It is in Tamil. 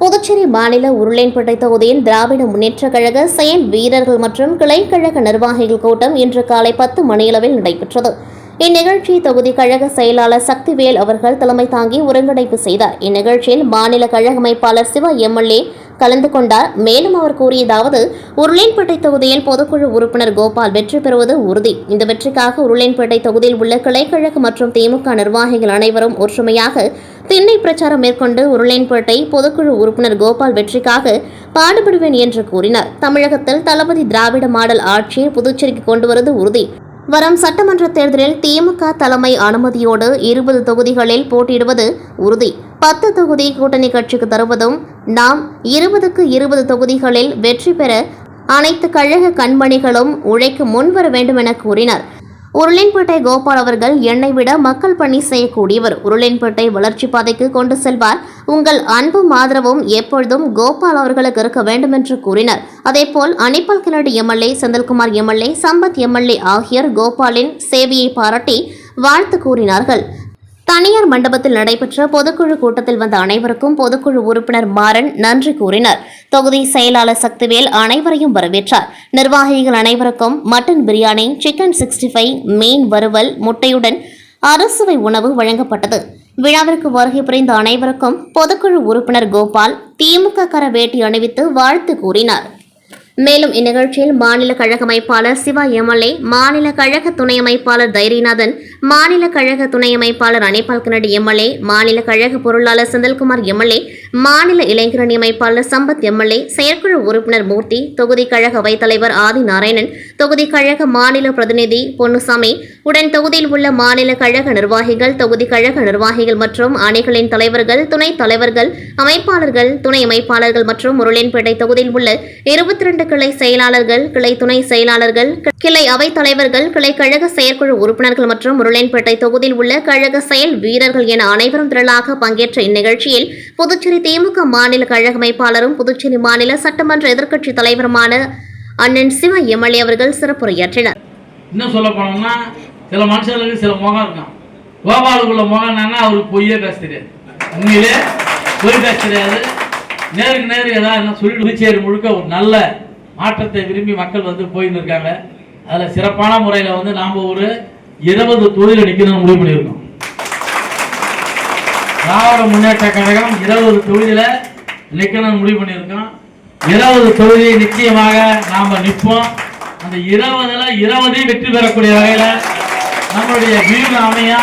புதுச்சேரி மாநில உருளைன்பட்டை தொகுதியின் திராவிட முன்னேற்றக் கழக செயல் வீரர்கள் மற்றும் கிளைக்கழக நிர்வாகிகள் கூட்டம் இன்று காலை பத்து மணியளவில் நடைபெற்றது. இந்நிகழ்ச்சி தொகுதி கழக செயலாளர் சக்திவேல் அவர்கள் தலைமை தாங்கி ஒருங்கிணைப்பு செய்தார். இந்நிகழ்ச்சியில் மாநில கழக அமைப்பாளர் சிவா எம்எல்ஏ கலந்து கொண்டார். மேலும் அவர் கூறியதாவது உருளைன்பேட்டை தொகுதியில் பொதுக்குழு உறுப்பினர் கோபால் வெற்றி பெறுவது உறுதி. இந்த வெற்றிக்காக உருளைன்பேட்டை தொகுதியில் உள்ள கிளைக்கழக மற்றும் திமுக நிர்வாகிகள் அனைவரும் ஒற்றுமையாக திண்ணை பிரச்சாரம் மேற்கொண்டு உருளைன்பேட்டை பொதுக்குழு உறுப்பினர் கோபால் வெற்றிக்காக பாடுபடுவேன் என்று கூறினார். தமிழகத்தில் தளபதி திராவிட மாடல் ஆட்சியை புதுச்சேரிக்கு கொண்டு வருவது உறுதி. வரும் சட்டமன்ற தேர்தலில் திமுக தலைமை அனுமதியோடு இருபது தொகுதிகளில் போட்டியிடுவது உறுதி. பத்து தொகுதி கூட்டணி கட்சிக்கு தருவதும் நாம் இருபதுக்கு இருபது தொகுதிகளில் வெற்றி பெற அனைத்து கழக கண்மணிகளும் உழைக்க முன்வர வேண்டும் என கூறினார். உருளைன்பேட்டை கோபால் அவர்கள் என்னை விட மக்கள் பணி செய்யக்கூடியவர். உருளைன்பேட்டை வளர்ச்சி பாதைக்கு கொண்டு செல்வார். உங்கள் அன்பும் ஆதரவும் எப்பொழுதும் கோபால் அவர்களுக்கு இருக்க வேண்டும் என்று கூறினர். அதேபோல் அனிப்பால் கிணடு MLA Senthilkumar MLA Sampath MLA ஆகியோர் கோபாலின் சேவையை பாராட்டி வாழ்த்து கூறினார்கள். தனியார் மண்டபத்தில் நடைபெற்ற பொதுக்குழு கூட்டத்தில் வந்த அனைவருக்கும் பொதுக்குழு உறுப்பினர் மாறன் நன்றி கூறினார். தொகுதி செயலாளர் சக்திவேல் அனைவரையும் வரவேற்றார். நிர்வாகிகள் அனைவருக்கும் mutton biryani chicken sixty five மீன் வறுவல் முட்டையுடன் அரசுவை உணவு வழங்கப்பட்டது. விழாவிற்கு வருகை புரிந்த அனைவருக்கும் பொதுக்குழு உறுப்பினர் கோபால் திமுக கர வேட்டி அணிவித்து வாழ்த்து கூறினார். மேலும் இந்நிகழ்ச்சியில் மாநில கழக அமைப்பாளர் சிவா எம்எல்ஏ மாநில கழக துணை அமைப்பாளர் தைரியநாதன் மாநில கழக துணை அமைப்பாளர் அனிபால் கனடி எம்எல்ஏ மாநில கழக பொருளாளர் செந்தில்குமார் எம்எல்ஏ மாநில இளைஞரணி அமைப்பாளர் சம்பத் எம்எல்ஏ செயற்குழு உறுப்பினர் மூர்த்தி தொகுதி கழக அவைத்தலைவர் ஆதி நாராயணன் தொகுதி கழக மாநில பிரதிநிதி பொன்னுசாமி உடன் தொகுதியில் உள்ள மாநில கழக நிர்வாகிகள் தொகுதி கழக நிர்வாகிகள் மற்றும் அணிகளின் தலைவர்கள் துணைத் தலைவர்கள் அமைப்பாளர்கள் துணை அமைப்பாளர்கள் மற்றும் முருளேன்பேட்டை தொகுதியில் உள்ள இருபத்தி கிளை செயலாளர்கள் கிளை துணை செயலாளர்கள் கிளை அவைத் தலைவர்கள் கிளை கழக செயற்குழு உறுப்பினர்கள் மற்றும் முருளேன்பேட்டை தொகுதியில் உள்ள கழக செயல் வீரர்கள் என அனைவரும் திரளாக பங்கேற்ற இந்நிகழ்ச்சியில் புதுச்சேரி திமுக மாநில கழக அமைப்பாளரும் புதுச்சேரி மாநில சட்டமன்ற எதிர்க்கட்சித் தலைவருமான அண்ணன் சிவ எம்எல்ஏ அவர்கள் சிறப்புரையாற்றினர். இன்னும் சொல்ல போனோம்னா சில மனுஷங்களுக்கு சில முகம் இருக்கும் கோபாலுக்குள்ள முகம் என்னன்னா அவருக்கு பொய்யே பேச தெரியாது. உண்மையிலே பொய் பேச தெரியாது. நேருக்கு நேரு ஏதாவது என்ன சொல்லி புதுச்சேரி முழுக்க ஒரு நல்ல மாற்றத்தை விரும்பி மக்கள் வந்து போயின்னு இருக்காங்க. அதில் சிறப்பான முறையில் வந்து நாம் ஒரு இருபது தொழில் நிற்கணும்னு முடிவு பண்ணியிருக்கோம். திராவிட முன்னேற்ற கழகம் இருபது தொழிலில் நிற்கணும்னு முடிவு பண்ணியிருக்கோம். இருபது தொழிலை நிச்சயமாக நாம நிற்போம். அந்த இருபதில் இருபதையும் வெற்றி பெறக்கூடிய வகையில நம்மளுடைய வீடு அமையா